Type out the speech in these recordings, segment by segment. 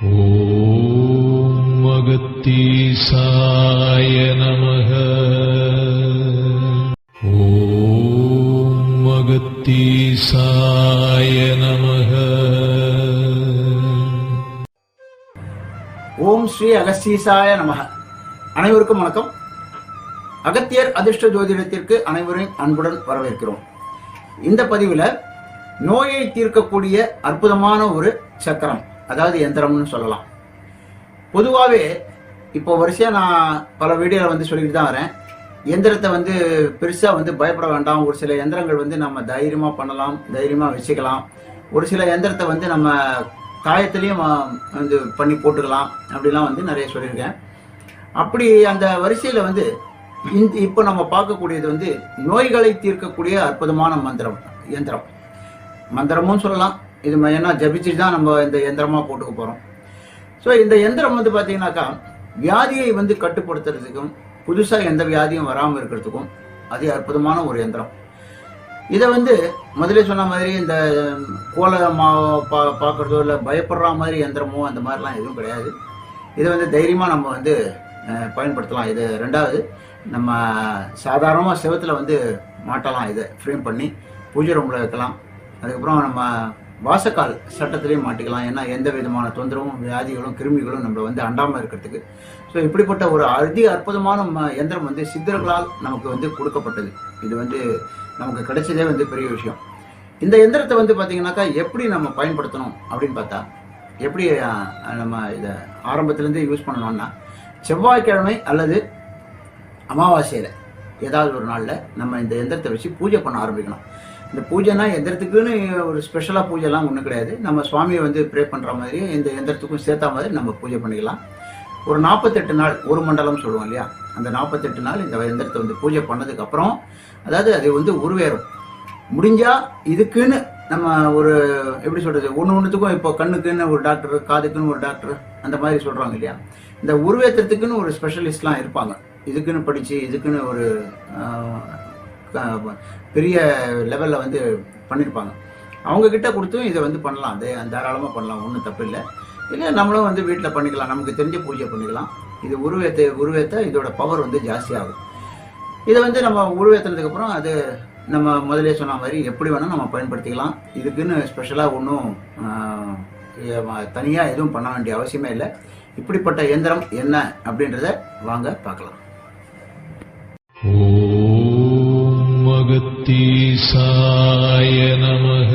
ॐ अगत्तीसाय नमः ॐ अगत्तीसाय नमः ஓம் ஸ்ரீ அகஸ்தீசாய நமக அனைவருக்கும் வணக்கம் அகத்தியர் அதிர்ஷ்ட ஜோதிடத்திற்கு அனைவரையும் அன்புடன் வரவேற்கிறோம் இந்த பதிவில் நோயை தீர்க்கக்கூடிய அற்புதமான ஒரு சக்கரம் அதாவது எந்திரம்னு சொல்லலாம். பொதுவாகவே இப்போ வரிசையாக நான் பல வீடியோவில் வந்து சொல்லிக்கிட்டு தான் வரேன். எந்திரத்தை வந்து பெருசாக வந்து பயப்பட வேண்டாம். ஒரு சில எந்திரங்கள் வந்து நம்ம தைரியமாக பண்ணலாம் தைரியமாக வச்சுக்கலாம். ஒரு சில எந்திரத்தை வந்து நம்ம காயத்துலேயும் வந்து பண்ணி போட்டுக்கலாம். அப்படிலாம் வந்து நிறைய சொல்லியிருக்கேன். அப்படி அந்த வரிசையில் வந்து இந்த இப்போ நம்ம பார்க்கக்கூடியது வந்து நோய்களை தீர்க்கக்கூடிய அற்புதமான மந்திரம் எந்திரம். மந்திரமும் சொல்லலாம் இது ஏன்னா ஜபிச்சு தான் நம்ம இந்த எந்திரமாக போட்டுக்க போகிறோம் ஸோ இந்த எந்திரம் வந்து பார்த்தீங்கன்னாக்கா வியாதியை வந்து கட்டுப்படுத்துறதுக்கும் புதுசாக எந்த வியாதியும் வராமல் இருக்கிறதுக்கும் அது அற்புதமான ஒரு எந்திரம். இதை வந்து முதலே சொன்ன மாதிரி இந்த கோல மாவை பா பார்க்குறதோ இல்லை பயப்படுற மாதிரி எந்திரமோ அந்த மாதிரிலாம் எதுவும் கிடையாது. இதை வந்து தைரியமாக நம்ம வந்து பயன்படுத்தலாம். இது ரெண்டாவது நம்ம சாதாரணமாக செவத்தில் வந்து மாட்டலாம். இதை ஃப்ரேம் பண்ணி பூஜை ரூமில் வைக்கலாம். அதுக்கப்புறம் நம்ம வாசக்கால் சட்டத்திலையும் மாட்டிக்கலாம். ஏன்னா எந்த விதமான தொந்தரவும் வியாதிகளும் கிருமிகளும் நம்மளை வந்து அண்டாமல் இருக்கிறதுக்கு. ஸோ இப்படிப்பட்ட ஒரு அதி அற்புதமான எந்திரம் வந்து சித்தர்களால் நமக்கு வந்து கொடுக்கப்பட்டது. இது வந்து நமக்கு கிடைச்சதே வந்து பெரிய விஷயம். இந்த எந்திரத்தை வந்து பார்த்தீங்கன்னாக்கா எப்படி நம்ம பயன்படுத்தணும் அப்படின்னு பார்த்தா எப்படி நம்ம இதை ஆரம்பத்துலேருந்து யூஸ் பண்ணணும்னா செவ்வாய்க்கிழமை அல்லது அமாவாசையில் ஏதாவது ஒரு நாளில் நம்ம இந்த எந்திரத்தை வச்சு பூஜை பண்ண ஆரம்பிக்கணும். இந்த பூஜைனா எந்திரத்துக்குன்னு ஒரு ஸ்பெஷலாக பூஜைலாம் ஒன்றும் கிடையாது. நம்ம சுவாமியை வந்து ப்ரே பண்ணுற மாதிரி இந்த எந்திரத்துக்கும் சேர்த்தா மாதிரி நம்ம பூஜை பண்ணிக்கலாம். ஒரு நாற்பத்தெட்டு நாள் ஒரு மண்டலம் சொல்லுவோம் இல்லையா? அந்த நாற்பத்தெட்டு நாள் இந்த எந்திரத்தை வந்து பூஜை பண்ணதுக்கப்புறம் அதாவது அது வந்து உருவேறும். முடிஞ்சால் இதுக்குன்னு நம்ம ஒரு எப்படி சொல்கிறது ஒன்று ஒன்றுத்துக்கும் இப்போ கண்ணுக்குன்னு ஒரு டாக்டர் காதுக்குன்னு ஒரு டாக்டர் அந்த மாதிரி சொல்கிறாங்க இல்லையா? இந்த உருவேற்றத்துக்குன்னு ஒரு ஸ்பெஷலிஸ்ட்லாம் இருப்பாங்க. இதுக்குன்னு படித்து இதுக்குன்னு ஒரு பெரிய லெவலில் வந்து பண்ணியிருப்பாங்க அவங்கக்கிட்ட கொடுத்தும் இதை வந்து பண்ணலாம். அது தாராளமாக பண்ணலாம். ஒன்றும் தப்பு இல்லை இல்லை நம்மளும் வந்து வீட்டில் பண்ணிக்கலாம். நமக்கு தெரிஞ்ச பூஜை பண்ணிக்கலாம். இது உருவேத்த உருவேத்த இதோட பவர் வந்து ஜாஸ்தியாகும் இதை வந்து நம்ம உருவேற்றினதுக்கப்புறம் அது நம்ம முதலே சொன்ன மாதிரி எப்படி வேணால் நம்ம பயன்படுத்திக்கலாம். இதுக்குன்னு ஸ்பெஷலாக ஒன்றும் தனியாக எதுவும் பண்ண வேண்டிய அவசியமே இல்லை. இப்படிப்பட்ட இயந்திரம் என்ன அப்படின்றத வாங்க பார்க்கலாம். अगत्तीसाय नमः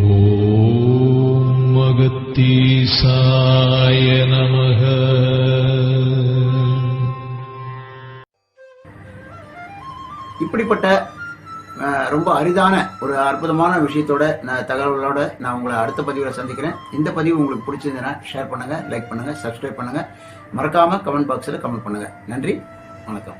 ॐ अगत्तीसाय नमः இப்படிப்பட்ட அஹ், ரொம்ப அரிதான ஒரு அற்புதமான விஷயத்தோட நான் தகவல்களோட நான் உங்களை அடுத்த பதிவில் சந்திக்கிறேன் இந்த பதிவு உங்களுக்கு பிடிச்சிருந்ததுன்னா ஷேர் பண்ணுங்க லைக் பண்ணுங்க சப்ஸ்கிரைப் பண்ணுங்க மறக்காம கமெண்ட் பாக்ஸில் கமெண்ட் பண்ணுங்க நன்றி வணக்கம்